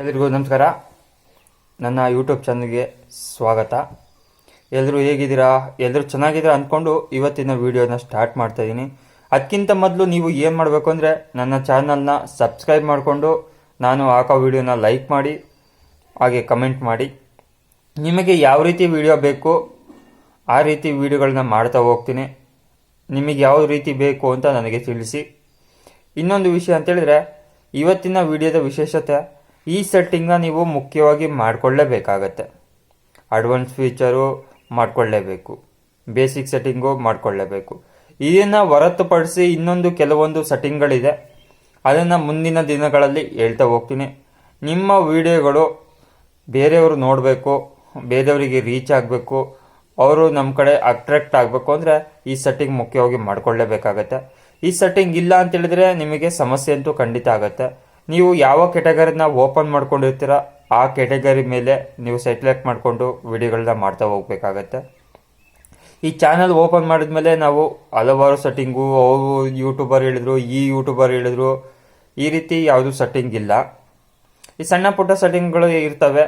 ಎಲ್ರಿಗೂ ನಮಸ್ಕಾರ. ನನ್ನ ಯೂಟ್ಯೂಬ್ ಚಾನಲ್ಗೆ ಸ್ವಾಗತ. ಎಲ್ಲರೂ ಹೇಗಿದ್ದೀರಾ? ಎಲ್ಲರೂ ಚೆನ್ನಾಗಿದ್ದೀರಾ ಅಂದ್ಕೊಂಡು ಇವತ್ತಿನ ವಿಡಿಯೋನ ಸ್ಟಾರ್ಟ್ ಮಾಡ್ತಾ ಇದ್ದೀನಿ ಅದಕ್ಕಿಂತ ಮೊದಲು ನೀವು ಏನು ಮಾಡಬೇಕು ಅಂದರೆ ನನ್ನ ಚಾನಲ್ನ ಸಬ್ಸ್ಕ್ರೈಬ್ ಮಾಡಿಕೊಂಡು ನಾನು ಹಾಕೋ ವೀಡಿಯೋನ ಲೈಕ್ ಮಾಡಿ, ಹಾಗೆ ಕಮೆಂಟ್ ಮಾಡಿ. ನಿಮಗೆ ಯಾವ ರೀತಿ ವಿಡಿಯೋ ಬೇಕು, ಆ ರೀತಿ ವೀಡಿಯೋಗಳನ್ನ ಮಾಡ್ತಾ ಹೋಗ್ತೀನಿ. ನಿಮಗೆ ಯಾವ ರೀತಿ ಬೇಕು ಅಂತ ನನಗೆ ತಿಳಿಸಿ. ಇನ್ನೊಂದು ವಿಷಯ ಅಂತೇಳಿದ್ರೆ ಇವತ್ತಿನ ವಿಡಿಯೋದ ವಿಶೇಷತೆ ಈ ಸೆಟ್ಟಿಂಗ್ನ ನೀವು ಮುಖ್ಯವಾಗಿ ಮಾಡಿಕೊಳ್ಳೇಬೇಕಾಗತ್ತೆ. ಅಡ್ವಾನ್ಸ್ ಫೀಚರು ಮಾಡಿಕೊಳ್ಳೇಬೇಕು. ಬೇಸಿಕ್ ಸೆಟ್ಟಿಂಗು ಮಾಡಿಕೊಳ್ಳೇಬೇಕು. ಇದನ್ನು ಹೊರತುಪಡಿಸಿ ಇನ್ನೊಂದು ಕೆಲವೊಂದು ಸೆಟ್ಟಿಂಗ್ಗಳಿದೆ ಅದನ್ನು ಮುಂದಿನ ದಿನಗಳಲ್ಲಿ ಹೇಳ್ತಾ ಹೋಗ್ತೀನಿ. ನಿಮ್ಮ ವಿಡಿಯೋಗಳು ಬೇರೆಯವರು ನೋಡಬೇಕು, ಬೇರೆಯವರಿಗೆ ರೀಚ್ ಆಗಬೇಕು, ಅವರು ನಮ್ಮ ಕಡೆ ಅಟ್ರಾಕ್ಟ್ ಆಗಬೇಕು ಅಂದರೆ ಈ ಸೆಟ್ಟಿಂಗ್ ಮುಖ್ಯವಾಗಿ ಮಾಡಿಕೊಳ್ಳೇಬೇಕಾಗತ್ತೆ. ಈ ಸೆಟ್ಟಿಂಗ್ ಇಲ್ಲ ಅಂತೇಳಿದರೆ ನಿಮಗೆ ಸಮಸ್ಯೆ ಅಂತೂ ಖಂಡಿತ ಆಗುತ್ತೆ. ನೀವು ಯಾವ ಕೆಟಗರಿನ ಓಪನ್ ಮಾಡ್ಕೊಂಡಿರ್ತೀರ, ಆ ಕೆಟಗರಿ ಮೇಲೆ ನೀವು ಸೆಲೆಕ್ಟ್ ಮಾಡಿಕೊಂಡು ವಿಡಿಯೋಗಳನ್ನ ಮಾಡ್ತಾ ಹೋಗ್ಬೇಕಾಗತ್ತೆ. ಈ ಚಾನಲ್ ಓಪನ್ ಮಾಡಿದ್ಮೇಲೆ ನಾವು ಹಲವಾರು ಸೆಟ್ಟಿಂಗು, ಅವರು ಯೂಟ್ಯೂಬರ್ ಹೇಳಿದ್ರು, ಈ ಯೂಟ್ಯೂಬರ್ ಹೇಳಿದ್ರು, ಈ ರೀತಿ ಯಾವುದು ಸೆಟ್ಟಿಂಗ್ ಇಲ್ಲ. ಈ ಸಣ್ಣ ಪುಟ್ಟ ಸೆಟ್ಟಿಂಗ್ಗಳು ಇರ್ತವೆ,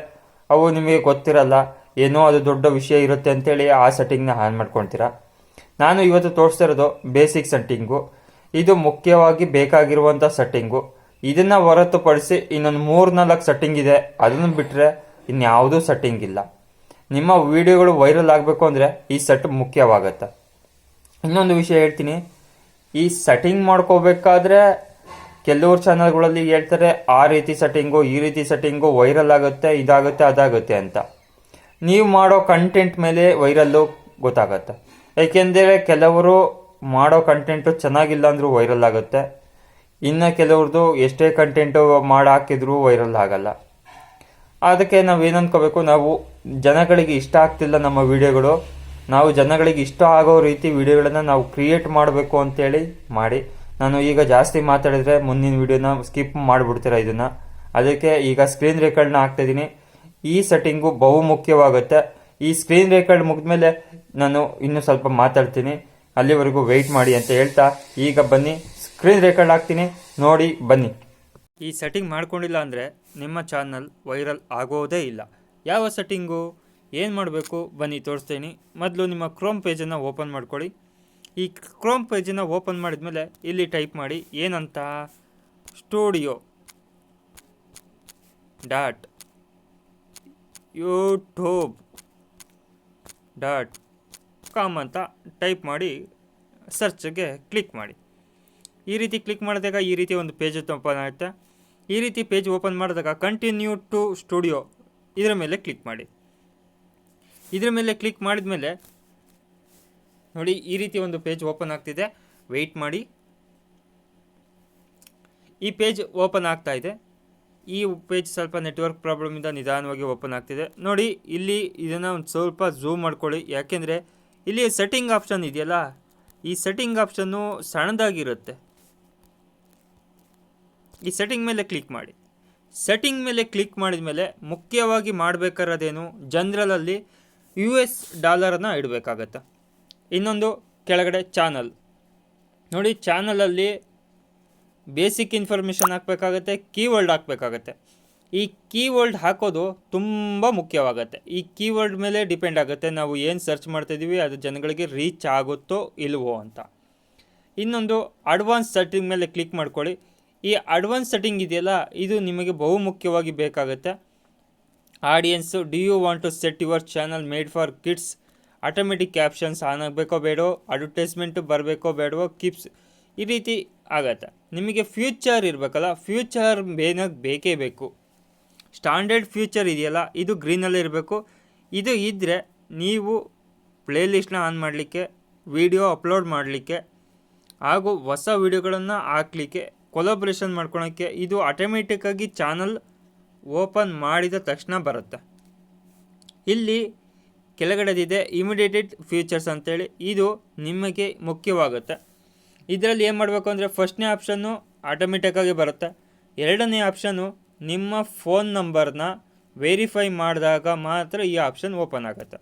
ಅವು ನಿಮಗೆ ಗೊತ್ತಿರಲ್ಲ, ಏನೋ ಅದು ದೊಡ್ಡ ವಿಷಯ ಇರುತ್ತೆ ಅಂತೇಳಿ ಆ ಸೆಟ್ಟಿಂಗ್ನ ಆನ್ ಮಾಡ್ಕೊಳ್ತೀರಾ ನಾನು ಇವತ್ತು ತೋರಿಸ್ತಿರೋದು ಬೇಸಿಕ್ ಸೆಟ್ಟಿಂಗು. ಇದು ಮುಖ್ಯವಾಗಿ ಬೇಕಾಗಿರುವಂಥ ಸೆಟ್ಟಿಂಗು. ಇದನ್ನು ಹೊರತುಪಡಿಸಿ ಇನ್ನೊಂದು ಮೂರು ನಾಲ್ಕು ಸೆಟ್ಟಿಂಗ್ ಇದೆ. ಅದನ್ನು ಬಿಟ್ಟರೆ ಇನ್ಯಾವುದೂ ಸೆಟ್ಟಿಂಗ್ ಇಲ್ಲ. ನಿಮ್ಮ ವಿಡಿಯೋಗಳು ವೈರಲ್ ಆಗಬೇಕು ಅಂದರೆ ಈ ಸೆಟ್ ಮುಖ್ಯವಾಗತ್ತೆ. ಇನ್ನೊಂದು ವಿಷಯ ಹೇಳ್ತೀನಿ. ಈ ಸೆಟ್ಟಿಂಗ್ ಮಾಡ್ಕೋಬೇಕಾದ್ರೆ ಕೆಲವ್ರು ಚಾನಲ್ಗಳಲ್ಲಿ ಹೇಳ್ತಾರೆ, ಆ ರೀತಿ ಸೆಟ್ಟಿಂಗು ಈ ರೀತಿ ಸೆಟ್ಟಿಂಗು ವೈರಲ್ ಆಗುತ್ತೆ, ಇದಾಗುತ್ತೆ, ಅದಾಗುತ್ತೆ ಅಂತ. ನೀವು ಮಾಡೋ ಕಂಟೆಂಟ್ ಮೇಲೆ ವೈರಲ್ಲು ಗೊತ್ತಾಗತ್ತೆ. ಏಕೆಂದರೆ ಕೆಲವರು ಮಾಡೋ ಕಂಟೆಂಟು ಚೆನ್ನಾಗಿಲ್ಲ ಅಂದರೂ ವೈರಲ್ ಆಗುತ್ತೆ. ಇನ್ನು ಕೆಲವ್ರದ್ದು ಎಷ್ಟೇ ಕಂಟೆಂಟು ಮಾಡಿ ಹಾಕಿದ್ರೂ ವೈರಲ್ ಆಗಲ್ಲ. ಅದಕ್ಕೆ ನಾವು ಏನು ಅಂದ್ಕೋಬೇಕು ನಾವು ಜನಗಳಿಗೆ ಇಷ್ಟ ಆಗ್ತಿಲ್ಲ ನಮ್ಮ ವಿಡಿಯೋಗಳು. ನಾವು ಜನಗಳಿಗೆ ಇಷ್ಟ ಆಗೋ ರೀತಿ ವಿಡಿಯೋಗಳನ್ನು ನಾವು ಕ್ರಿಯೇಟ್ ಮಾಡಬೇಕು ಅಂತೇಳಿ ಮಾಡಿ. ನಾನು ಈಗ ಜಾಸ್ತಿ ಮಾತಾಡಿದರೆ ಮುಂದಿನ ವಿಡಿಯೋನ ಸ್ಕಿಪ್ ಮಾಡಿಬಿಡ್ತೀರಾ ಇದನ್ನು. ಅದಕ್ಕೆ ಈಗ ಸ್ಕ್ರೀನ್ ರೆಕಾರ್ಡ್ನ ಹಾಕ್ತಾಯಿದ್ದೀನಿ ಈ ಸೆಟ್ಟಿಂಗು ಬಹು ಮುಖ್ಯವಾಗುತ್ತೆ ಈ ಸ್ಕ್ರೀನ್ ರೆಕಾರ್ಡ್ ಮುಗಿದ್ಮೇಲೆ ನಾನು ಇನ್ನೂ ಸ್ವಲ್ಪ ಮಾತಾಡ್ತೀನಿ. ಅಲ್ಲಿವರೆಗೂ ವೆಯ್ಟ್ ಮಾಡಿ ಅಂತ ಹೇಳ್ತಾ ಈಗ ಬನ್ನಿ. ಸ್ಕ್ರೀನ್ ರೆಕಾರ್ಡ್ ಹಾಕ್ತೀನಿ, ನೋಡಿ, ಬನ್ನಿ. ಈ ಸೆಟ್ಟಿಂಗ್ ಮಾಡ್ಕೊಂಡಿಲ್ಲ ಅಂದರೆ ನಿಮ್ಮ ಚಾನಲ್ ವೈರಲ್ ಆಗೋದೇ ಇಲ್ಲ. ಯಾವ ಸೆಟ್ಟಿಂಗು ಏನು ಮಾಡಬೇಕು, ಬನ್ನಿ, ತೋರಿಸ್ತೀನಿ. ಮೊದಲು ನಿಮ್ಮ ಕ್ರೋಮ್ ಪೇಜನ್ನು ಓಪನ್ ಮಾಡ್ಕೊಳ್ಳಿ. ಈ ಕ್ರೋಮ್ ಪೇಜನ್ನು ಓಪನ್ ಮಾಡಿದ್ಮೇಲೆ ಇಲ್ಲಿ ಟೈಪ್ ಮಾಡಿ, ಏನಂತ? Studio dot YouTube dot com ಅಂತ ಟೈಪ್ ಮಾಡಿ ಸರ್ಚ್ಗೆ ಕ್ಲಿಕ್ ಮಾಡಿ. ಈ ರೀತಿ ಕ್ಲಿಕ್ ಮಾಡಿದಾಗ ಈ ರೀತಿ ಒಂದು ಪೇಜ್ ಓಪನ್ ಆಗುತ್ತೆ. ಈ ರೀತಿ ಪೇಜ್ ಓಪನ್ ಮಾಡಿದಾಗ ಕಂಟಿನ್ಯೂ ಟು ಸ್ಟುಡಿಯೋ ಇದರ ಮೇಲೆ ಕ್ಲಿಕ್ ಮಾಡಿ. ಇದರ ಮೇಲೆ ಕ್ಲಿಕ್ ಮಾಡಿದ ಮೇಲೆ ನೋಡಿ ಈ ರೀತಿ ಒಂದು ಪೇಜ್ ಓಪನ್ ಆಗ್ತಿದೆ. ವೆಯ್ಟ್ ಮಾಡಿ. ಈ ಪೇಜ್ ಓಪನ್ ಆಗ್ತಾ ಇದೆ. ಈ ಪೇಜ್ ಸ್ವಲ್ಪ ನೆಟ್ವರ್ಕ್ ಪ್ರಾಬ್ಲಮಿಂದ ನಿಧಾನವಾಗಿ ಓಪನ್ ಆಗ್ತಿದೆ. ನೋಡಿ ಇಲ್ಲಿ ಇದನ್ನು ಒಂದು ಸ್ವಲ್ಪ ಝೂಮ್ ಮಾಡ್ಕೊಳ್ಳಿ. ಯಾಕೆಂದರೆ ಇಲ್ಲಿ ಸೆಟ್ಟಿಂಗ್ ಆಪ್ಷನ್ ಇದೆಯಲ್ಲ? ಈ ಸೆಟ್ಟಿಂಗ್ ಆಪ್ಷನ್ನು ಸಣ್ಣದಾಗಿರುತ್ತೆ. ಈ ಸೆಟ್ಟಿಂಗ್ ಮೇಲೆ ಕ್ಲಿಕ್ ಮಾಡಿ. ಸೆಟ್ಟಿಂಗ್ ಮೇಲೆ ಕ್ಲಿಕ್ ಮಾಡಿದ ಮೇಲೆ ಮುಖ್ಯವಾಗಿ ಮಾಡಬೇಕಾರದೇನು? ಜನರಲಲ್ಲಿ ಯು ಎಸ್ ಡಾಲರನ್ನು ಇಡಬೇಕಾಗತ್ತೆ? ಇನ್ನೊಂದು ಕೆಳಗಡೆ ಚಾನಲ್ ನೋಡಿ ಚಾನಲಲ್ಲಿ ಬೇಸಿಕ್ ಇನ್ಫಾರ್ಮೇಷನ್ ಹಾಕಬೇಕಾಗತ್ತೆ ಕೀವರ್ಡ್ ಹಾಕಬೇಕಾಗತ್ತೆ. ಈ ಕೀವರ್ಡ್ ಹಾಕೋದು ತುಂಬ ಮುಖ್ಯವಾಗುತ್ತೆ. ಈ ಕೀವರ್ಡ್ ಮೇಲೆ ಡಿಪೆಂಡ್ ಆಗುತ್ತೆ, ನಾವು ಏನು ಸರ್ಚ್ ಮಾಡ್ತಾಯಿದ್ದೀವಿ ಅದು ಜನಗಳಿಗೆ ರೀಚ್ ಆಗುತ್ತೋ ಇಲ್ವೋ ಅಂತ. ಇನ್ನೊಂದು ಅಡ್ವಾನ್ಸ್ ಸೆಟ್ಟಿಂಗ್ ಮೇಲೆ ಕ್ಲಿಕ್ ಮಾಡ್ಕೊಳ್ಳಿ. ಈ ಅಡ್ವಾನ್ಸ್ ಸೆಟ್ಟಿಂಗ್ ಇದೆಯಲ್ಲ, ಇದು ನಿಮಗೆ ಬಹು ಮುಖ್ಯವಾಗಿ ಬೇಕಾಗುತ್ತೆ. Audience do you want to set your channel made for kids automatic captions on ಆಗಬೇಕೋ ಬೇಡೋ ಅಡ್ವರ್ಟೈಸ್ಮೆಂಟು ಬರಬೇಕೋ ಬೇಡವೋ ಕಿಪ್ಸ್ ಈ ರೀತಿ ಆಗತ್ತೆ. ನಿಮಗೆ ಫ್ಯೂಚರ್ ಇರಬೇಕಲ್ಲ ಫ್ಯೂಚರ್ ಮೇನಾಗಿ ಬೇಕೇ ಬೇಕು. ಸ್ಟ್ಯಾಂಡರ್ಡ್ ಫ್ಯೂಚರ್ ಇದೆಯಲ್ಲ, ಇದು ಗ್ರೀನಲ್ಲಿ ಇರಬೇಕು. ಇದು ಇದ್ದರೆ ನೀವು ಪ್ಲೇಲಿಸ್ಟ್ನ ಆನ್ ಮಾಡಲಿಕ್ಕೆ ವಿಡಿಯೋ ಅಪ್ಲೋಡ್ ಮಾಡಲಿಕ್ಕೆ, ಹಾಗೂ ಹೊಸ ವಿಡಿಯೋಗಳನ್ನು ಹಾಕಲಿಕ್ಕೆ ಕೊಲಾಬ್ರೇಷನ್ ಮಾಡ್ಕೊಳೋಕ್ಕೆ ಇದು ಆಟೋಮೆಟಿಕ್ಕಾಗಿ ಚಾನಲ್ ಓಪನ್ ಮಾಡಿದ ತಕ್ಷಣ ಬರುತ್ತೆ. ಇಲ್ಲಿ ಕೆಳಗಡೆದಿದೆ ಇಮಿಡಿಯೇಟೆಡ್ ಫ್ಯೂಚರ್ಸ್ ಅಂತೇಳಿ. ಇದು ನಿಮಗೆ ಮುಖ್ಯವಾಗುತ್ತೆ. ಇದರಲ್ಲಿ ಏನು ಮಾಡಬೇಕು ಅಂದರೆ ಫಸ್ಟ್ನೇ ಆಪ್ಷನ್ನು ಆಟೋಮೆಟಿಕ್ಕಾಗಿ ಬರುತ್ತೆ. ಎರಡನೇ ಆಪ್ಷನ್ನು ನಿಮ್ಮ ಫೋನ್ ನಂಬರ್ನ ವೆರಿಫೈ ಮಾಡಿದಾಗ ಮಾತ್ರ ಈ ಆಪ್ಷನ್ ಓಪನ್ ಆಗುತ್ತೆ.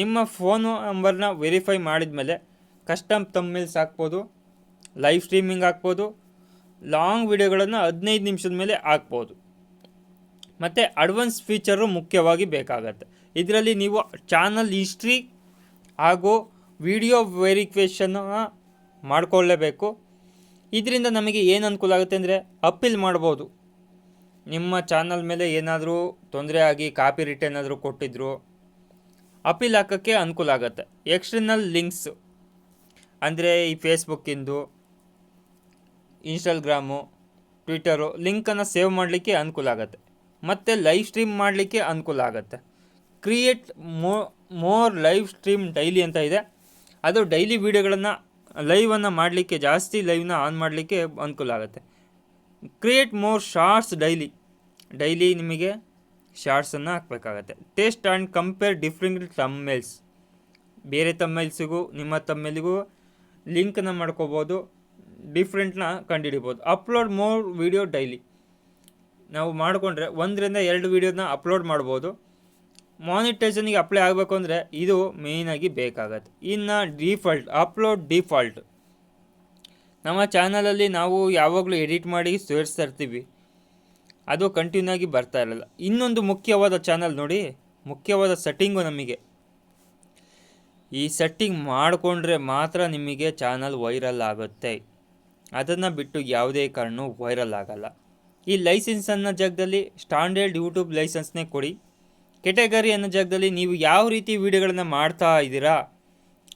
ನಿಮ್ಮ ಫೋನ್ ನಂಬರ್ನ ವೆರಿಫೈ ಮಾಡಿದ ಮೇಲೆ ಕಸ್ಟಮ್ ತಮ್ಮಿಲ್ಸ್ ಹಾಕ್ಬೋದು ಲೈವ್ ಸ್ಟ್ರೀಮಿಂಗ್ ಹಾಕ್ಬೋದು ಲಾಂಗ್ ವಿಡಿಯೋಗಳನ್ನು ಹದಿನೈದು ನಿಮಿಷದ ಮೇಲೆ ಹಾಕ್ಬೋದು. ಮತ್ತು ಅಡ್ವಾನ್ಸ್ ಫೀಚರು ಮುಖ್ಯವಾಗಿ ಬೇಕಾಗತ್ತೆ. ಇದರಲ್ಲಿ ನೀವು ಚಾನಲ್ ಹಿಸ್ಟ್ರಿ ಹಾಗೂ ವಿಡಿಯೋ ವೆರಿಫಿಕೇಷನ್ನ ಮಾಡಿಕೊಳ್ಳೇಬೇಕು. ಇದರಿಂದ ನಮಗೆ ಏನು ಅನುಕೂಲ ಆಗುತ್ತೆ ಅಂದರೆ ಅಪ್ಪೀಲ್ ಮಾಡ್ಬೋದು. ನಿಮ್ಮ ಚಾನಲ್ ಮೇಲೆ ಏನಾದರೂ ತೊಂದರೆ ಆಗಿ ಕಾಪಿ ರಿಟ್ ಏನಾದರೂ ಕೊಟ್ಟಿದ್ರು, ಅಪೀಲ್ ಹಾಕೋಕ್ಕೆ ಅನುಕೂಲ ಆಗುತ್ತೆ. ಎಕ್ಸ್ಟರ್ನಲ್ ಲಿಂಕ್ಸ್ ಅಂದರೆ ಈ ಫೇಸ್ಬುಕ್ಕಿಂದು ಇನ್ಸ್ಟಾಗ್ರಾಮು, ಟ್ವಿಟರು, ಲಿಂಕನ್ನು ಸೇವ್ ಮಾಡಲಿಕ್ಕೆ ಅನುಕೂಲ ಆಗುತ್ತೆ. ಮತ್ತು ಲೈವ್ ಸ್ಟ್ರೀಮ್ ಮಾಡಲಿಕ್ಕೆ ಅನುಕೂಲ ಆಗುತ್ತೆ. ಕ್ರಿಯೇಟ್ ಮೋ, ಮೋರ್ ಲೈವ್ ಸ್ಟ್ರೀಮ್ ಡೈಲಿ ಅಂತ ಇದೆ. ಅದು ಡೈಲಿ ವೀಡಿಯೋಗಳನ್ನು, ಲೈವನ್ನು ಮಾಡಲಿಕ್ಕೆ, ಜಾಸ್ತಿ ಲೈವ್ನ ಆನ್ ಮಾಡಲಿಕ್ಕೆ ಅನುಕೂಲ ಆಗುತ್ತೆ. Create more shorts daily. Daily ನಿಮಗೆ ಶಾರ್ಟ್ಸನ್ನು ಹಾಕಬೇಕಾಗತ್ತೆ. Test and compare different thumbnails ಬೇರೆ ತಮ್ಮೇಲ್ಸಿಗೂ ನಿಮ್ಮ ತಮ್ಮೇಲಿಗೂ ಲಿಂಕನ್ನು ಮಾಡ್ಕೋಬೋದು. ಡಿಫ್ರೆಂಟ್ನ ಕಂಡುಹಿಡಿಬೋದು. ಅಪ್ಲೋಡ್ ಮೋರ್ ವೀಡಿಯೋ ಡೈಲಿ ನಾವು ಮಾಡಿಕೊಂಡ್ರೆ ಒಂದರಿಂದ ಎರಡು ವೀಡಿಯೋನ ಅಪ್ಲೋಡ್ ಮಾಡ್ಬೋದು. ಮಾನಿಟೈಸನಿಗೆ ಅಪ್ಲೈ ಆಗಬೇಕು ಅಂದರೆ ಇದು ಮೇಯ್ನಾಗಿ ಬೇಕಾಗತ್ತೆ. ಇನ್ನು ಡಿಫಾಲ್ಟ್ ಅಪ್ಲೋಡ್ ಡಿಫಾಲ್ಟ್ ನಮ್ಮ ಚಾನಲಲ್ಲಿ ನಾವು ಯಾವಾಗಲೂ ಎಡಿಟ್ ಮಾಡಿ ಸೇರಿಸ್ತಾ ಇರ್ತೀವಿ. ಅದು ಕಂಟಿನ್ಯೂ ಆಗಿ ಬರ್ತಾ ಇರಲ್ಲ. ಇನ್ನೊಂದು ಮುಖ್ಯವಾದ ಚಾನಲ್ ನೋಡಿ, ಮುಖ್ಯವಾದ ಸೆಟ್ಟಿಂಗು ನಮಗೆ. ಈ ಸೆಟ್ಟಿಂಗ್ ಮಾಡಿಕೊಂಡ್ರೆ ಮಾತ್ರ ನಿಮಗೆ ಚಾನಲ್ ವೈರಲ್ ಆಗುತ್ತೆ. ಅದನ್ನು ಬಿಟ್ಟು ಯಾವುದೇ ಕಾರಣವೂ ವೈರಲ್ ಆಗಲ್ಲ. ಈ ಲೈಸೆನ್ಸ್ ಅನ್ನೋ ಜಾಗದಲ್ಲಿ ಸ್ಟ್ಯಾಂಡರ್ಡ್ ಯೂಟ್ಯೂಬ್ ಲೈಸೆನ್ಸ್ನೇ ಕೊಡಿ. ಕೆಟಗರಿ ಅನ್ನೋ ಜಾಗದಲ್ಲಿ ನೀವು ಯಾವ ರೀತಿ ವೀಡಿಯೋಗಳನ್ನು ಮಾಡ್ತಾ ಇದ್ದೀರಾ,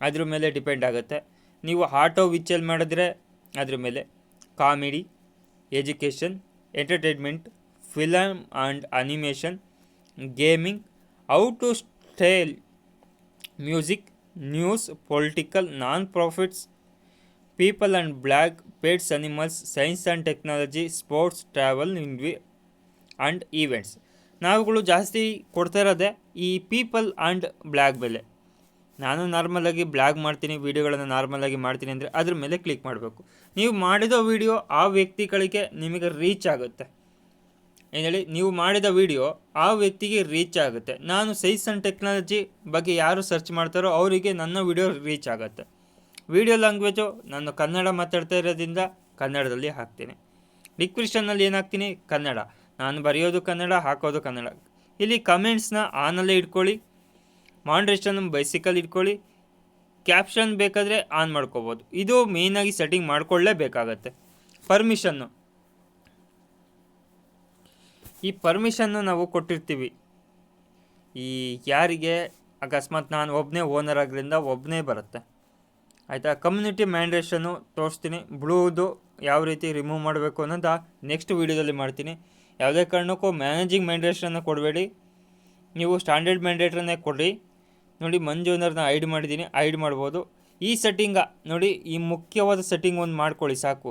ಅದ್ರ ಮೇಲೆ ಡಿಪೆಂಡ್ ಆಗುತ್ತೆ. ನೀವು ಆಟೋ ವಿಚಲ್ ಮಾಡಿದ್ರೆ ಅದ್ರ ಮೇಲೆ comedy education entertainment film and animation gaming how to style music news political nonprofits people and blogs pets animals science and technology sports travel ಇನ್ವಿ and events ನಾವುಗಳು ಜಾಸ್ತಿ ಕೊಡ್ತಾ ಇರೋದೇ ಈ ಪೀಪಲ್ ಆ್ಯಂಡ್ ಬ್ಲ್ಯಾಕ್ ಬೆಲೆ. ನಾನು ನಾರ್ಮಲಾಗಿ ಬ್ಲಾಗ್ ಮಾಡ್ತೀನಿ ವೀಡಿಯೋಗಳನ್ನು ನಾರ್ಮಲಾಗಿ ಮಾಡ್ತೀನಿ ಅಂದರೆ ಅದ್ರ ಮೇಲೆ ಕ್ಲಿಕ್ ಮಾಡಬೇಕು. ನೀವು ಮಾಡಿದ ವೀಡಿಯೋ ಆ ವ್ಯಕ್ತಿಗಳಿಗೆ ನಿಮಗೆ ರೀಚ್ ಆಗುತ್ತೆ. ಏನು ಹೇಳಿ, ನೀವು ಮಾಡಿದ ವಿಡಿಯೋ ಆ ವ್ಯಕ್ತಿಗೆ ರೀಚ್ ಆಗುತ್ತೆ. ನಾನು ಸೈನ್ಸ್ ಆ್ಯಂಡ್ ಟೆಕ್ನಾಲಜಿ ಬಗ್ಗೆ ಯಾರು ಸರ್ಚ್ ಮಾಡ್ತಾರೋ ಅವರಿಗೆ ನನ್ನ ವೀಡಿಯೋ ರೀಚ್ ಆಗುತ್ತೆ. ವಿಡಿಯೋ ಲ್ಯಾಂಗ್ವೇಜು ನಾನು ಕನ್ನಡ ಮಾತಾಡ್ತಾ ಇರೋದ್ರಿಂದ ಕನ್ನಡದಲ್ಲಿ ಹಾಕ್ತೀನಿ. ಡಿಕ್ರಿಪ್ಷನ್ನಲ್ಲಿ ಏನು ಹಾಕ್ತೀನಿ? ಕನ್ನಡ. ನಾನು ಬರೆಯೋದು ಕನ್ನಡ, ಹಾಕೋದು ಕನ್ನಡ. ಇಲ್ಲಿ ಕಮೆಂಟ್ಸ್ನ ಆನಲ್ಲೇ ಇಟ್ಕೊಳ್ಳಿ. ಮಾಡ್ರೇಷನ್ ಬೈಸಿಕಲ್ ಇಟ್ಕೊಳ್ಳಿ. ಕ್ಯಾಪ್ಷನ್ ಬೇಕಾದರೆ ಆನ್ ಮಾಡ್ಕೋಬೋದು. ಇದು ಮೇಯ್ನಾಗಿ ಸೆಟ್ಟಿಂಗ್ ಮಾಡ್ಕೊಳ್ಳೇಬೇಕಾಗತ್ತೆ. ಪರ್ಮಿಷನ್ನು ಈ ಪರ್ಮಿಷನ್ನು ನಾವು ಕೊಟ್ಟಿರ್ತೀವಿ. ಈ ಯಾರಿಗೆ? ಅಕಸ್ಮಾತ್ ನಾನು ಒಬ್ಬನೇ ಓನರ್ ಆಗೋದ್ರಿಂದ ಒಬ್ಬನೇ ಬರುತ್ತೆ. ಆಯಿತಾ? ಕಮ್ಯುನಿಟಿ ಮ್ಯಾಂಡೇಷನ್ನು ತೋರಿಸ್ತೀನಿ. ಬ್ಲೂದು ಯಾವ ರೀತಿ ರಿಮೂವ್ ಮಾಡಬೇಕು ಅನ್ನೋದು ನೆಕ್ಸ್ಟ್ ವೀಡಿಯೋದಲ್ಲಿ ಮಾಡ್ತೀನಿ. ಯಾವುದೇ ಕಾರಣಕ್ಕೂ ಮ್ಯಾನೇಜಿಂಗ್ ಮ್ಯಾಂಡೇಷನ್ನ ಕೊಡಬೇಡಿ. ನೀವು ಸ್ಟ್ಯಾಂಡರ್ಡ್ ಮ್ಯಾಂಡೇಟ್ರನ್ನೇ ಕೊಡಿ ನೋಡಿ ಮಂಜು ಅನ್ನೋರನ್ನ ಐಡ್ ಮಾಡಿದ್ದೀನಿ. ಐಡ್ ಮಾಡ್ಬೋದು. ಈ ಸೆಟ್ಟಿಂಗ ನೋಡಿ, ಈ ಮುಖ್ಯವಾದ ಸೆಟ್ಟಿಂಗ್ ಒಂದು ಮಾಡ್ಕೊಳ್ಳಿ ಸಾಕು.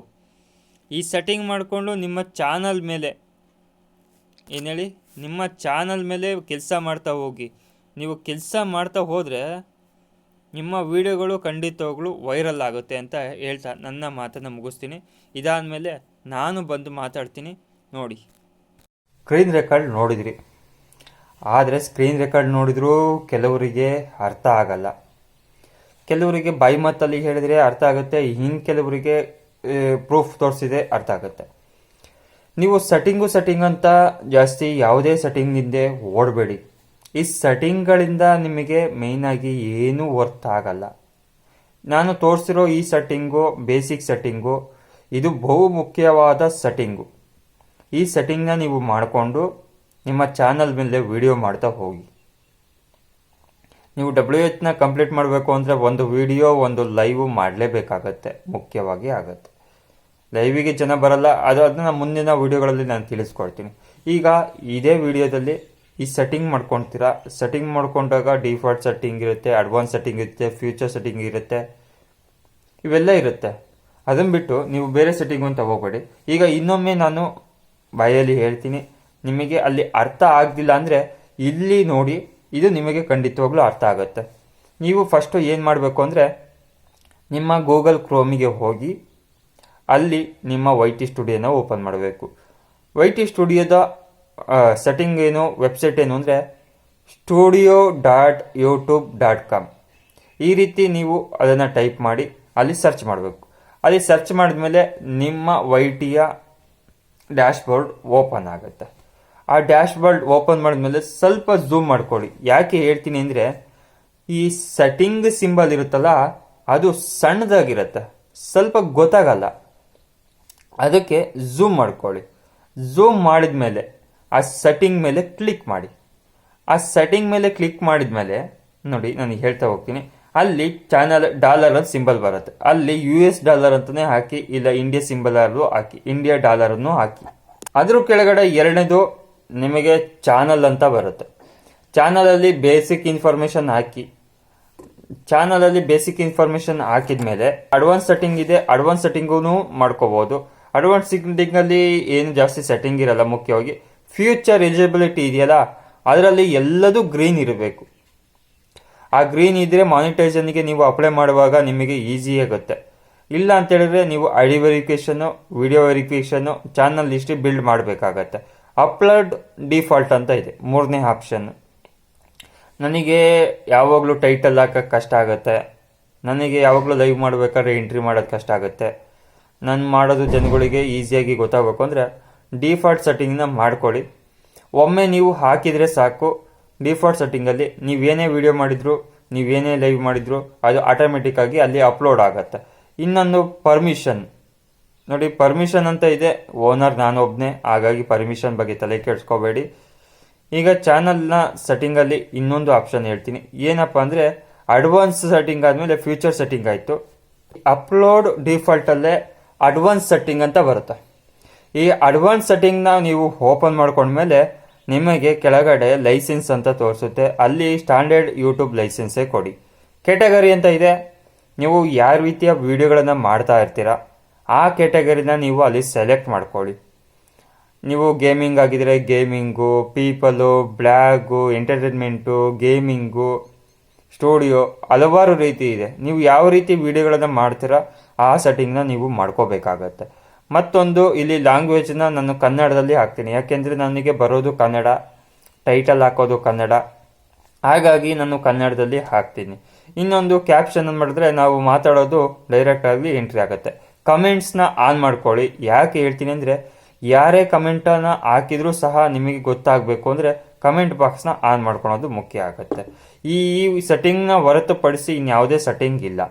ಈ ಸೆಟ್ಟಿಂಗ್ ಮಾಡಿಕೊಂಡು ನಿಮ್ಮ ಚಾನಲ್ ಮೇಲೆ, ಏನು ಹೇಳಿ? ನಿಮ್ಮ ಚಾನಲ್ ಮೇಲೆ ಕೆಲಸ ಮಾಡ್ತಾ ಹೋಗಿ. ನೀವು ಕೆಲಸ ಮಾಡ್ತಾ ಹೋದರೆ ನಿಮ್ಮ ವಿಡಿಯೋಗಳು ಖಂಡಿತವಾಗ್ಲೂ ವೈರಲ್ ಆಗುತ್ತೆ ಅಂತ ಹೇಳ್ತಾ ನನ್ನ ಮಾತನ್ನು ಮುಗಿಸ್ತೀನಿ. ಇದಾದಮೇಲೆ ನಾನು ಬಂದು ಮಾತಾಡ್ತೀನಿ. ನೋಡಿ. ಸ್ಕ್ರೀನ್ ರೆಕಾರ್ಡ್ ನೋಡಿದ್ರಿ. ಆದರೆ ಸ್ಕ್ರೀನ್ ರೆಕಾರ್ಡ್ ನೋಡಿದ್ರೂ ಕೆಲವರಿಗೆ ಅರ್ಥ ಆಗಲ್ಲ. ಕೆಲವರಿಗೆ ಬಾಯಿ ಮಾತಲ್ಲಿ ಹೇಳಿದರೆ ಅರ್ಥ ಆಗುತ್ತೆ ಇನ್ನು ಕೆಲವರಿಗೆ ಪ್ರೂಫ್ ತೋರಿಸಿದೆ ಅರ್ಥ ಆಗುತ್ತೆ. ನೀವು ಸೆಟ್ಟಿಂಗು ಸೆಟ್ಟಿಂಗ್ ಅಂತ ಜಾಸ್ತಿ ಯಾವುದೇ ಸೆಟ್ಟಿಂಗ್ನಿಂದ ಓಡಬೇಡಿ. ಈ ಸೆಟ್ಟಿಂಗ್ಗಳಿಂದ ನಿಮಗೆ ಮೇಯ್ನಾಗಿ ಏನೂ ವರ್ತ್ ಆಗಲ್ಲ. ನಾನು ತೋರಿಸಿರೋ ಈ ಸೆಟ್ಟಿಂಗು ಬೇಸಿಕ್ ಸೆಟ್ಟಿಂಗು ಇದು ಬಹು ಮುಖ್ಯವಾದ ಸೆಟ್ಟಿಂಗು ಈ ಸೆಟ್ಟಿಂಗ್ನ ನೀವು ಮಾಡಿಕೊಂಡು ನಿಮ್ಮ ಚಾನಲ್ ಮೇಲೆ ವಿಡಿಯೋ ಮಾಡ್ತಾ ಹೋಗಿ. ನೀವು ಡಬ್ಲ್ಯೂ ಎಚ್ನ ಕಂಪ್ಲೀಟ್ ಮಾಡಬೇಕು ಅಂದರೆ ಒಂದು ವಿಡಿಯೋ ಒಂದು ಲೈವ್ ಮಾಡಲೇಬೇಕಾಗತ್ತೆ, ಮುಖ್ಯವಾಗಿ ಆಗುತ್ತೆ. ಲೈವಿಗೆ ಜನ ಬರಲ್ಲ, ಅದು ಅದನ್ನ ಮುಂದಿನ ವೀಡಿಯೋಗಳಲ್ಲಿ ನಾನು ತಿಳಿಸ್ಕೊಡ್ತೀನಿ. ಈಗ ಇದೇ ವಿಡಿಯೋದಲ್ಲಿ ಈ ಸೆಟ್ಟಿಂಗ್ ಮಾಡ್ಕೊತೀರಾ? ಸೆಟ್ಟಿಂಗ್ ಮಾಡ್ಕೊಂಡಾಗ ಡಿಫಾಲ್ಟ್ ಸೆಟ್ಟಿಂಗ್ ಇರುತ್ತೆ ಅಡ್ವಾನ್ಸ್ ಸೆಟ್ಟಿಂಗ್ ಇರುತ್ತೆ ಫ್ಯೂಚರ್ ಸೆಟ್ಟಿಂಗ್ ಇರುತ್ತೆ. ಇವೆಲ್ಲ ಇರುತ್ತೆ. ಅದನ್ನು ಬಿಟ್ಟು ನೀವು ಬೇರೆ ಸೆಟ್ಟಿಂಗ್ ಅಂತ ಹೋಗಬೇಡಿ. ಈಗ ಇನ್ನೊಮ್ಮೆ ನಾನು ಬಾಯಲ್ಲಿ ಹೇಳ್ತೀನಿ, ನಿಮಗೆ ಅಲ್ಲಿ ಅರ್ಥ ಆಗಲಿಲ್ಲ ಅಂದರೆ ಇಲ್ಲಿ ನೋಡಿ, ಇದು ನಿಮಗೆ ಖಂಡಿತವಾಗ್ಲೂ ಅರ್ಥ ಆಗುತ್ತೆ. ನೀವು ಫಸ್ಟು ಏನು ಮಾಡಬೇಕು ಅಂದರೆ, ನಿಮ್ಮ ಗೂಗಲ್ ಕ್ರೋಮಿಗೆ ಹೋಗಿ, ಅಲ್ಲಿ ನಿಮ್ಮ ವೈ ಟಿ ಸ್ಟುಡಿಯೋನ ಓಪನ್ ಮಾಡಬೇಕು. ವೈ ಟಿ ಸ್ಟುಡಿಯೋದ ಸೆಟ್ಟಿಂಗ್ ಏನು ವೆಬ್ಸೈಟ್ ಏನು ಅಂದರೆ studio dot YouTube dot com ಈ ರೀತಿ ನೀವು ಅದನ್ನು ಟೈಪ್ ಮಾಡಿ ಅಲ್ಲಿ ಸರ್ಚ್ ಮಾಡಬೇಕು. ಅಲ್ಲಿ ಸರ್ಚ್ ಮಾಡಿದ್ಮೇಲೆ ನಿಮ್ಮ ವೈ ಟಿಯ ಡ್ಯಾಶ್ಬೋರ್ಡ್ ಓಪನ್ ಆಗುತ್ತೆ. ಆ ಡ್ಯಾಶ್ಬೋರ್ಡ್ ಓಪನ್ ಮಾಡಿದ್ಮೇಲೆ ಸ್ವಲ್ಪ ಝೂಮ್ ಮಾಡ್ಕೊಳ್ಳಿ. ಯಾಕೆ ಹೇಳ್ತೀನಿ ಅಂದರೆ, ಈ ಸೆಟ್ಟಿಂಗ್ ಸಿಂಬಲ್ ಇರುತ್ತಲ್ಲ, ಅದು ಸಣ್ಣದಾಗಿರುತ್ತೆ. ಸ್ವಲ್ಪ ಗೊತ್ತಾಗಲ್ಲ. ಅದಕ್ಕೆ ಝೂಮ್ ಮಾಡ್ಕೊಳ್ಳಿ. ಝೂಮ್ ಮಾಡಿದ ಮೇಲೆ ಆ ಸೆಟ್ಟಿಂಗ್ ಮೇಲೆ ಕ್ಲಿಕ್ ಮಾಡಿ. ಆ ಸೆಟ್ಟಿಂಗ್ ಮೇಲೆ ಕ್ಲಿಕ್ ಮಾಡಿದ ಮೇಲೆ ನೋಡಿ, ನಾನು ಹೇಳ್ತಾ ಹೋಗ್ತೀನಿ. ಅಲ್ಲಿ ಚಾನಲ್ ಡಾಲರ್ ಅಂತ ಸಿಂಬಲ್ ಬರುತ್ತೆ. ಅಲ್ಲಿ ಯು ಎಸ್ ಡಾಲರ್ ಅಂತಲೇ ಹಾಕಿ, ಇಲ್ಲ ಇಂಡಿಯಾ ಸಿಂಬಲ್ ಆದ್ರೂ ಹಾಕಿ ಇಂಡಿಯಾ ಡಾಲರನ್ನು ಹಾಕಿ. ಅದ್ರ ಕೆಳಗಡೆ ಎರಡನೇದು ನಿಮಗೆ ಚಾನಲ್ ಅಂತ ಬರುತ್ತೆ. ಚಾನಲಲ್ಲಿ ಬೇಸಿಕ್ ಇನ್ಫಾರ್ಮೇಷನ್ ಹಾಕಿ. ಚಾನಲಲ್ಲಿ ಬೇಸಿಕ್ ಇನ್ಫಾರ್ಮೇಷನ್ ಹಾಕಿದ ಮೇಲೆ ಅಡ್ವಾನ್ಸ್ ಸೆಟ್ಟಿಂಗ್ ಇದೆ ಅಡ್ವಾನ್ಸ್ ಸೆಟ್ಟಿಂಗು ಮಾಡ್ಕೋಬಹುದು ಅಡ್ವಾನ್ಸ್ ಸೆಟ್ಟಿಂಗ್ ಅಲ್ಲಿ ಏನು ಜಾಸ್ತಿ ಸೆಟ್ಟಿಂಗ್ ಇರಲ್ಲ ಮುಖ್ಯವಾಗಿ. ಫ್ಯೂಚರ್ ಎಲಿಜಿಬಿಲಿಟಿ ಇದೆಯಲ್ಲ, ಅದರಲ್ಲಿ ಎಲ್ಲದೂ ಗ್ರೀನ್ ಇರಬೇಕು. ಆ ಗ್ರೀನ್ ಇದ್ದರೆ ಮಾನಿಟೈಸನ್ಗೆ ನೀವು ಅಪ್ಲೈ ಮಾಡುವಾಗ ನಿಮಗೆ ಈಸಿ ಆಗುತ್ತೆ. ಇಲ್ಲ ಅಂತೇಳಿದ್ರೆ ನೀವು I D verification video verification channel list build ಮಾಡಬೇಕಾಗತ್ತೆ. ಅಪ್ಲೋಡ್ ಡಿಫಾಲ್ಟ್ ಅಂತ ಇದೆ, ಮೂರನೇ ಆಪ್ಷನ್ ನನಗೆ ಯಾವಾಗಲೂ ಟೈಟಲ್ ಹಾಕೋಕ್ಕೆ ಕಷ್ಟ ಆಗುತ್ತೆ. ನನಗೆ ಯಾವಾಗಲೂ ಲೈವ್ ಮಾಡಬೇಕಾದ್ರೆ ಎಂಟ್ರಿ ಮಾಡೋದು ಕಷ್ಟ ಆಗುತ್ತೆ. ನಾನು ಮಾಡೋದು ಜನಗಳಿಗೆ ಈಸಿಯಾಗಿ ಗೊತ್ತಾಗಬೇಕು ಅಂದರೆ ಡಿಫಾಲ್ಟ್ ಸೆಟ್ಟಿಂಗ್ನ ಮಾಡ್ಕೊಳ್ಳಿ. ಒಮ್ಮೆ ನೀವು ಹಾಕಿದರೆ ಸಾಕು. ಡಿಫಾಲ್ಟ್ ಸೆಟ್ಟಿಂಗಲ್ಲಿ ನೀವೇನೇ ವಿಡಿಯೋ ಮಾಡಿದ್ರು, ನೀವೇನೇ ಲೈವ್ ಮಾಡಿದ್ರು, ಅದು ಆಟೋಮೆಟಿಕ್ಕಾಗಿ ಅಲ್ಲಿ ಅಪ್ಲೋಡ್ ಆಗುತ್ತೆ. ಇನ್ನೊಂದು ಪರ್ಮಿಷನ್. ನೋಡಿ, ಪರ್ಮಿಷನ್ ಅಂತ ಇದೆ. ಓನರ್ ನಾನೊಬ್ಬನೇ ಹಾಗಾಗಿ ಪರ್ಮಿಷನ್ ಬಗ್ಗೆ ತಲೆ ಕೆಡಿಸ್ಕೋಬೇಡಿ. ಈಗ ಚಾನಲ್ನ ಸೆಟ್ಟಿಂಗಲ್ಲಿ ಇನ್ನೊಂದು ಆಪ್ಷನ್ ಹೇಳ್ತೀನಿ. ಏನಪ್ಪ ಅಂದರೆ, ಅಡ್ವಾನ್ಸ್ ಸೆಟ್ಟಿಂಗ್ ಆದಮೇಲೆ ಫ್ಯೂಚರ್ ಸೆಟ್ಟಿಂಗ್ ಆಯಿತು. ಅಪ್ಲೋಡ್ ಡಿಫಾಲ್ಟಲ್ಲೇ ಅಡ್ವಾನ್ಸ್ ಸೆಟ್ಟಿಂಗ್ ಅಂತ ಬರುತ್ತೆ. ಈ ಅಡ್ವಾನ್ಸ್ ಸೆಟ್ಟಿಂಗ್ನ ನೀವು ಓಪನ್ ಮಾಡ್ಕೊಂಡ್ಮೇಲೆ ನಿಮಗೆ ಕೆಳಗಡೆ ಲೈಸೆನ್ಸ್ ಅಂತ ತೋರಿಸುತ್ತೆ. ಅಲ್ಲಿ ಸ್ಟ್ಯಾಂಡರ್ಡ್ ಯೂಟ್ಯೂಬ್ ಲೈಸೆನ್ಸೇ ಕೊಡಿ. ಕೆಟಗರಿ ಅಂತ ಇದೆ. ನೀವು ಯಾವ ರೀತಿಯ ವಿಡಿಯೋಗಳನ್ನು ಮಾಡ್ತಾ ಇರ್ತೀರಾ, ಆ ಕೆಟಗರಿನ ನೀವು ಅಲ್ಲಿ ಸೆಲೆಕ್ಟ್ ಮಾಡ್ಕೊಳ್ಳಿ. ನೀವು ಗೇಮಿಂಗ್ ಆಗಿದ್ರೆ gaming people blog entertainment gaming studio ಹಲವಾರು ರೀತಿ ಇದೆ. ನೀವು ಯಾವ ರೀತಿ ವಿಡಿಯೋಗಳನ್ನು ಮಾಡ್ತೀರಾ, ಆ ಸೆಟ್ಟಿಂಗ್ನ ನೀವು ಮಾಡ್ಕೋಬೇಕಾಗತ್ತೆ. ಮತ್ತೊಂದು, ಇಲ್ಲಿ ಲ್ಯಾಂಗ್ವೇಜ್ನ ನಾನು ಕನ್ನಡದಲ್ಲಿ ಹಾಕ್ತೀನಿ. ಯಾಕೆಂದರೆ ನನಗೆ ಬರೋದು ಕನ್ನಡ ಟೈಟಲ್ ಹಾಕೋದು ಕನ್ನಡ. ಹಾಗಾಗಿ ನಾನು ಕನ್ನಡದಲ್ಲಿ ಹಾಕ್ತೀನಿ. ಇನ್ನೊಂದು ಕ್ಯಾಪ್ಷನ್ ಮಾಡಿದ್ರೆ ನಾವು ಮಾತಾಡೋದು ಡೈರೆಕ್ಟಾಗಿ ಎಂಟ್ರಿ ಆಗುತ್ತೆ. ಕಮೆಂಟ್ಸ್ನ ಆನ್ ಮಾಡ್ಕೊಳ್ಳಿ. ಯಾಕೆ ಹೇಳ್ತೀನಿ ಅಂದರೆ, ಯಾರೇ ಕಮೆಂಟನ್ನು ಹಾಕಿದರೂ ಸಹ ನಿಮಗೆ ಗೊತ್ತಾಗಬೇಕು ಅಂದರೆ ಕಮೆಂಟ್ ಬಾಕ್ಸ್ನ ಆನ್ ಮಾಡ್ಕೊಳೋದು ಮುಖ್ಯ ಆಗುತ್ತೆ. ಈ ಸೆಟ್ಟಿಂಗ್ನ ಹೊರತುಪಡಿಸಿ ಇನ್ಯಾವುದೇ ಸೆಟ್ಟಿಂಗ್ ಇಲ್ಲ.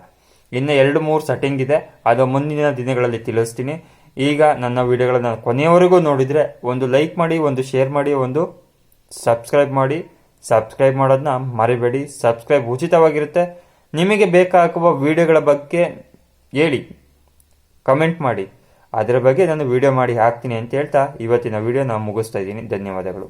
ಇನ್ನು ಎರಡು, ಮೂರು ಸೆಟ್ಟಿಂಗ್ ಇದೆ. ಅದು ಮುಂದಿನ ದಿನಗಳಲ್ಲಿ ತಿಳಿಸ್ತೀನಿ. ಈಗ ನನ್ನ ವಿಡಿಯೋಗಳನ್ನು ಕೊನೆಯವರೆಗೂ ನೋಡಿದರೆ ಒಂದು ಲೈಕ್ ಮಾಡಿ, ಒಂದು ಶೇರ್ ಮಾಡಿ, ಒಂದು ಸಬ್ಸ್ಕ್ರೈಬ್ ಮಾಡಿ. ಸಬ್ಸ್ಕ್ರೈಬ್ ಮಾಡೋದನ್ನ ಮರಿಬೇಡಿ. ಸಬ್ಸ್ಕ್ರೈಬ್ ಉಚಿತವಾಗಿರುತ್ತೆ. ನಿಮಗೆ ಬೇಕಾಗುವ ವಿಡಿಯೋಗಳ ಬಗ್ಗೆ ಹೇಳಿ. ಕಮೆಂಟ್ ಮಾಡಿ. ಅದರ ಬಗ್ಗೆ ನಾನು ವಿಡಿಯೋ ಮಾಡಿ ಹಾಕ್ತೀನಿ ಅಂತ ಹೇಳ್ತಾ ಇವತ್ತಿನ ವಿಡಿಯೋ ನಾನು ಮುಗಿಸ್ತಾ ಇದ್ದೀನಿ. ಧನ್ಯವಾದಗಳು.